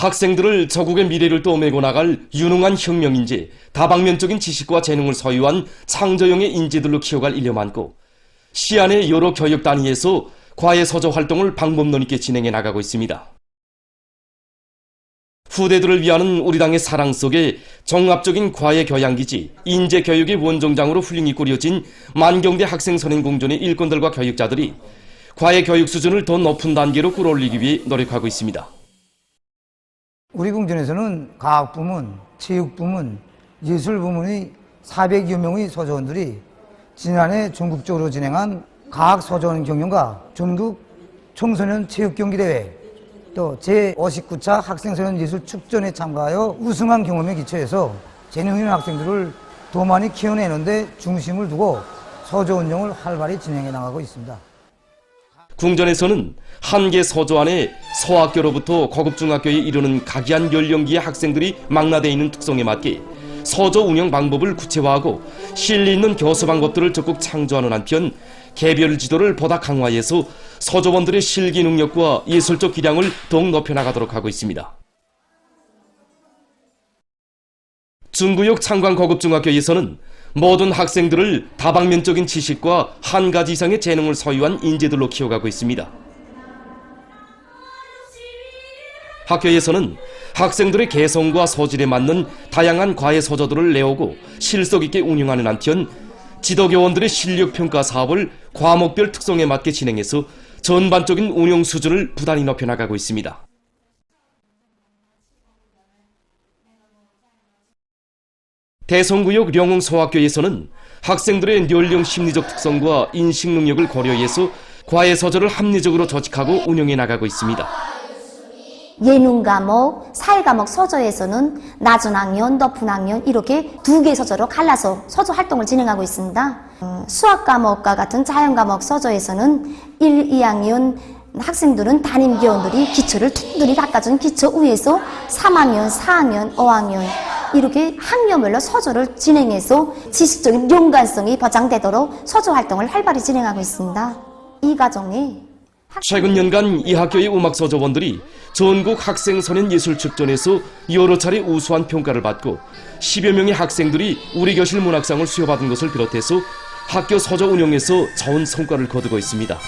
학생들을 저국의 미래를 떠매고 나갈 유능한 혁명인재, 다방면적인 지식과 재능을 소유한 창조형의 인재들로 키워갈 일념 안고 시안의 여러 교육 단위에서 과외 서조 활동을 방법론 있게 진행해 나가고 있습니다. 후대들을 위하는 우리 당의 사랑 속에 종합적인 과외 교양기지, 인재 교육의 원정장으로 훌륭히 꾸려진 만경대 학생 선행 공존의 일꾼들과 교육자들이 과외 교육 수준을 더 높은 단계로 끌어올리기 위해 노력하고 있습니다. 우리 궁전에서는 과학 부문, 체육 부문, 예술 부문의 400여 명의 서조원들이 지난해 전국적으로 진행한 과학 서조원 경연과 전국 청소년 체육 경기 대회 또 제59차 학생소년 예술 축전에 참가하여 우승한 경험에 기초해서 재능 있는 학생들을 더 많이 키워내는데 중심을 두고 서조 운영을 활발히 진행해 나가고 있습니다. 궁전에서는 한 개 서조 안에 서학교로부터 고급 중학교에 이르는 각이한 연령기의 학생들이 망라되어 있는 특성에 맞게 서조 운영 방법을 구체화하고 실리 있는 교수 방법들을 적극 창조하는 한편 개별 지도를 보다 강화해서 서조원들의 실기 능력과 예술적 기량을 더욱 높여나가도록 하고 있습니다. 중구역 창광 고급중학교에서는 모든 학생들을 다방면적인 지식과 한 가지 이상의 재능을 소유한 인재들로 키워가고 있습니다. 학교에서는 학생들의 개성과 소질에 맞는 다양한 과외 서조들을 내오고 실속 있게 운영하는 한편 지도교원들의 실력 평가 사업을 과목별 특성에 맞게 진행해서 전반적인 운영 수준을 부단히 높여 나가고 있습니다. 대성구역 영흥소학교에서는 학생들의 연령 심리적 특성과 인식 능력을 고려해서 과외 서적을 합리적으로 조직하고 운영해 나가고 있습니다. 예능 과목, 사회 과목 서저에서는 낮은 학년, 높은 학년 이렇게 두 개 서저로 갈라서 서저 활동을 진행하고 있습니다. 음, 수학 과목과 같은 자연 과목 서저에서는 1, 2학년 학생들은 담임 교원들이 기초를 튼튼히 닦아준 기초 위에서 3학년, 4학년, 5학년 이렇게 학년별로 서조를 진행해서 지식적인 연관성이 보장되도록 서조 활동을 활발히 진행하고 있습니다. 이 과정에 최근 년간 이 학교의 음악 서조원들이 전국 학생 선행 예술 측전에서 여러 차례 우수한 평가를 받고 10여 명의 학생들이 우리 교실 문학상을 수여받은 것을 비롯해서 학교 서조 운영에서 좋은 성과를 거두고 있습니다.